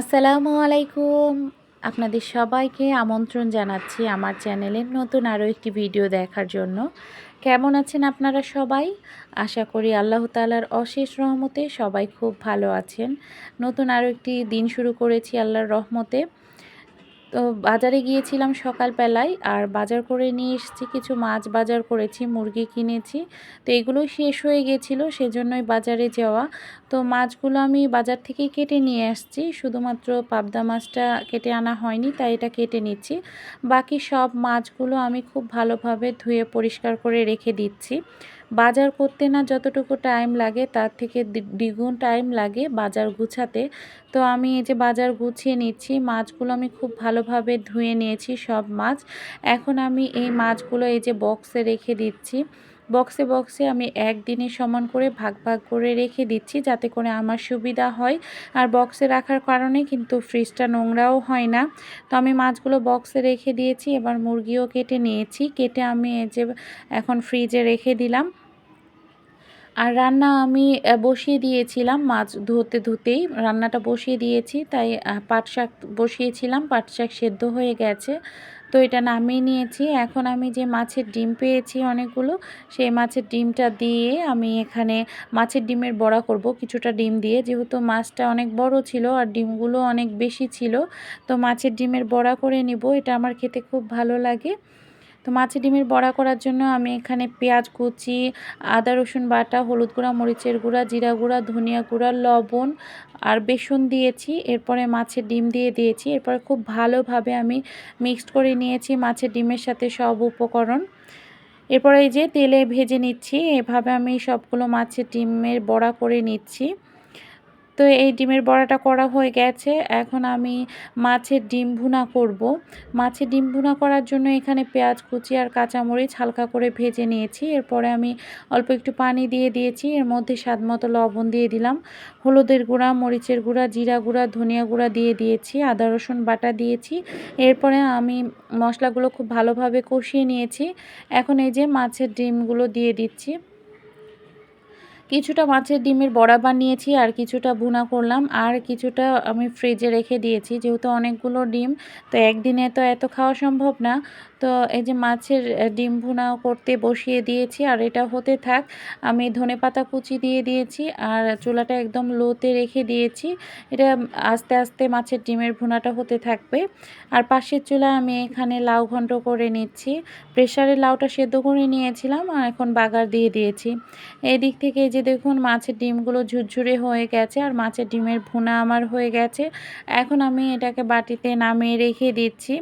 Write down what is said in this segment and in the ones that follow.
আসসালামু আলাইকুম। আপনাদের সবাইকে আমন্ত্রণ জানাচ্ছি আমার চ্যানেলের নতুন আরও একটি ভিডিও দেখার জন্য। কেমন আছেন আপনারা সবাই? আশা করি আল্লাহ তালার অশেষ রহমতে সবাই খুব ভালো আছেন। নতুন আরও একটি দিন শুরু করেছি আল্লাহর রহমতে। তো বাজারে গিয়েছিলাম সকালবেলায় আর বাজার করে নিয়ে এসেছি, কিছু মাছ বাজার করেছি, মুরগি কিনেছি। তো এগুলো শেষ হয়ে গিয়েছিল সেজন্যই বাজারে যাওয়া। তো মাছগুলো আমি বাজার থেকে কেটে নিয়ে আসছি, শুধুমাত্র পাবদা মাছটা কেটে আনা হয়নি, তাই এটা কেটে নিচ্ছি। বাকি সব মাছগুলো আমি খুব ভালোভাবে ধুয়ে পরিষ্কার করে রেখে দিচ্ছি। বাজার করতে না যতটুকু টাইম লাগে, তার থেকে দ্বিগুণ টাইম লাগে বাজার গুছাতে। তো আমি এই যে বাজার গুছিয়ে নিচ্ছি, মাছগুলো আমি খুব ভালোভাবে ধুয়ে নিয়েছি সব মাছ। এখন আমি এই মাছগুলো এই যে বক্সে রেখে দিচ্ছি। বক্সে বক্সে আমি একদিনে সমান করে ভাগ ভাগ করে রেখে দিচ্ছি যাতে করে আমার সুবিধা হয়। আর বক্সে রাখার কারণে কিন্তু ফ্রিজটা নোংরাও হয় না। তো আমি মাছগুলো বক্সে রেখে দিয়েছি, এবার মুরগিও কেটে নিয়েছি। কেটে আমি এই যে এখন ফ্রিজে রেখে দিলাম। আর রান্না আমি বসিয়ে দিয়েছিলাম মাছ ধুতে ধুতেই। রান্নাটা বসিয়ে দিয়েছি, তাই পাট শাক বসিয়েছিলাম, পাট শাক সেদ্ধ হয়ে গেছে। তো এটা নামিয়ে নিয়েছি। এখন আমি যে মাছের ডিম পেয়েছি অনেকগুলো, সেই মাছের ডিমটা দিয়ে আমি এখানে মাছের ডিমের বড়া করব, কিছুটা ডিম দিয়ে। যেহেতু মাছটা অনেক বড় ছিল আর ডিমগুলো অনেক বেশি ছিল, তো মাছের ডিমের বড়া করে নিব। এটা আমার খেতে খুব ভালো লাগে। তো মাছের ডিমের বড়া করার জন্য আমি এখানে পেঁয়াজ কুচি, আদা, রসুন বাটা, হলুদ গুঁড়া, মরিচের গুঁড়া, জিরা গুঁড়া, ধনিয়া গুঁড়া, লবণ আর বেসন দিয়েছি। এরপরে মাছের ডিম দিয়ে দিয়েছি। এরপরে খুব ভালোভাবে আমি মিক্সড করে নিয়েছি মাছের ডিমের সাথে সব উপকরণ। এরপরে এই যে তেলে ভেজে নিচ্ছি, এভাবে আমি সবগুলো মাছের ডিমের বড়া করে নিচ্ছি। তো এই ডিমের বড়াটা করা হয়ে গেছে। এখন আমি মাছের ডিম ভুনা করব। মাছের ডিম ভুনা করার জন্য এখানে পেঁয়াজ, কুচি আর কাঁচামরিচ হালকা করে ভেজে নিয়েছি। এরপরে আমি অল্প একটু পানি দিয়ে দিয়েছি। এর মধ্যে স্বাদ মতো লবণ দিয়ে দিলাম। হলুদের গুঁড়া, মরিচের গুঁড়া, জিরা গুঁড়া, ধনিয়া গুঁড়া দিয়ে দিয়েছি। আদা, রসুন বাটা দিয়েছি। এরপরে আমি মশলাগুলো খুব ভালোভাবে কষিয়ে নিয়েছি। এখন এই যে মাছের ডিমগুলো দিয়ে দিচ্ছি। কিছুটা মাছের ডিমের বড়া বানিয়েছি, আর কিছুটা ভুনা করলাম, আর কিছুটা আমি ফ্রিজে রেখে দিয়েছি, যেহেতু অনেকগুলো ডিম, তো একদিনে তো এত খাওয়া সম্ভব না। তো এই যে মাছের ডিম ভুনা করতে বসিয়ে দিয়েছি, আর এটা হতে থাক, আমি ধনে পাতা কুচি দিয়ে দিয়েছি, আর চুলাটা একদম লোতে রেখে দিয়েছি। এটা আস্তে আস্তে মাছের ডিমের ভুনাটা হতে থাকবে। আর পাশের চুলা আমি এখানে লাউ ঘন্ট করে নিচ্ছি। প্রেশারে লাউটা সেদ্ধ করে নিয়েছিলাম, আর এখন বাগার দিয়ে দিয়েছি। এদিক দিক থেকে যে দেখুন, মাছের ডিমগুলো ঝুরঝুরে হয়ে গেছে, আর মাছের ডিমের ভুনা আমার হয়ে গেছে। এখন আমি এটাকে বাটিতে নামিয়ে রেখে দিচ্ছি।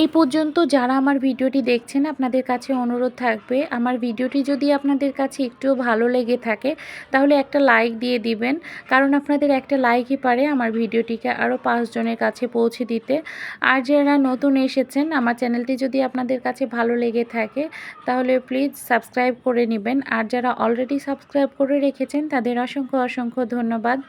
এই পর্যন্ত যারা আমার ভিডিওটি দেখছেন, আপনাদের কাছে অনুরোধ থাকবে, আমার ভিডিওটি যদি আপনাদের কাছে একটুও ভালো লেগে থাকে, তাহলে একটা লাইক দিয়ে দিবেন। কারণ আপনাদের একটা লাইকই পারে আমার ভিডিওটিকে আরও পাঁচজনের কাছে পৌঁছে দিতে। আর যারা নতুন এসেছেন, আমার চ্যানেলটি যদি আপনাদের কাছে ভালো লেগে থাকে, তাহলে প্লিজ সাবস্ক্রাইব করে নেবেন। আর যারা অলরেডি সাবস্ক্রাইব করে রেখেছেন, তাদের অসংখ্য অসংখ্য ধন্যবাদ।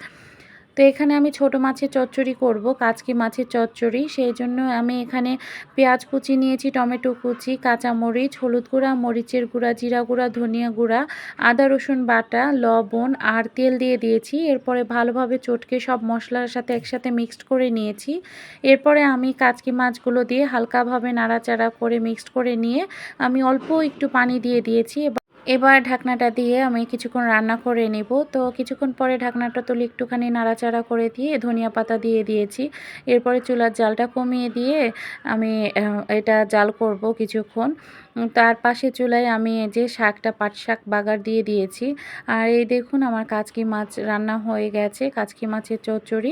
তো এখানে আমি ছোট মাছের চচ্চড়ি করব, কাচকি মাছের চচ্চড়ি। সেই জন্য আমি এখানে পেঁয়াজ কুচি নিয়েছি, টমেটো কুচি, কাঁচামরিচ, হলুদ গুঁড়া, মরিচের গুঁড়া, জিরা গুঁড়া, ধনিয়া গুঁড়া, আদা, রসুন বাটা, লবণ আর তেল দিয়ে দিয়েছি। এরপরে ভালোভাবে চটকে সব মশলার সাথে একসাথে মিক্সড করে নিয়েছি। এরপরে আমি কাচকি মাছগুলো দিয়ে হালকাভাবে নাড়াচাড়া করে মিক্সড করে নিয়ে আমি অল্প একটু পানি দিয়ে দিয়েছি। এবার ঢাকনাটা দিয়ে আমি কিছুক্ষণ রান্না করে নেব। তো কিছুক্ষণ পরে ঢাকনাটা তুলে একটুখানি নাড়াচাড়া করে দিয়ে ধনিয়া পাতা দিয়ে দিয়েছি। এরপরে চুলার জালটা কমিয়ে দিয়ে আমি এটা জাল করব কিছুক্ষণ। তার পাশে চুলায় আমি যে শাকটা, পাট শাক বাগার দিয়ে দিয়েছি। আর এই দেখুন আমার কাচকি মাছ রান্না হয়ে গেছে, কাচকি মাছের চচ্চড়ি।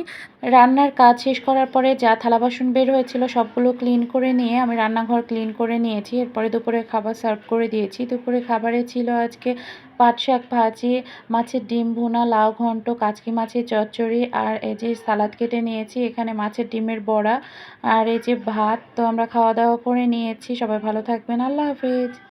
রান্নার কাজ শেষ করার পরে যা থালা বাসন বের হয়েছিল সবগুলো ক্লিন করে নিয়ে আমি রান্নাঘর ক্লিন করে নিয়েছি। এরপরে দুপুরে খাবার সার্ভ করে দিয়েছি। দুপুরে খাবারে ছিল আজকে পাট শাক ভাজি, মাছের ডিম ভুনা, লাউ ঘন্ট, কাচকি মাছের চচ্চড়ি আর এই যে সালাদ কেটে নিয়েছি, এখানে মাছের ডিমের বড়া আর এই যে ভাত। তো আমরা খাওয়া দাওয়া করে নিয়েছি। সবাই ভালো থাকবেন। আল্লাহ হাফিজ।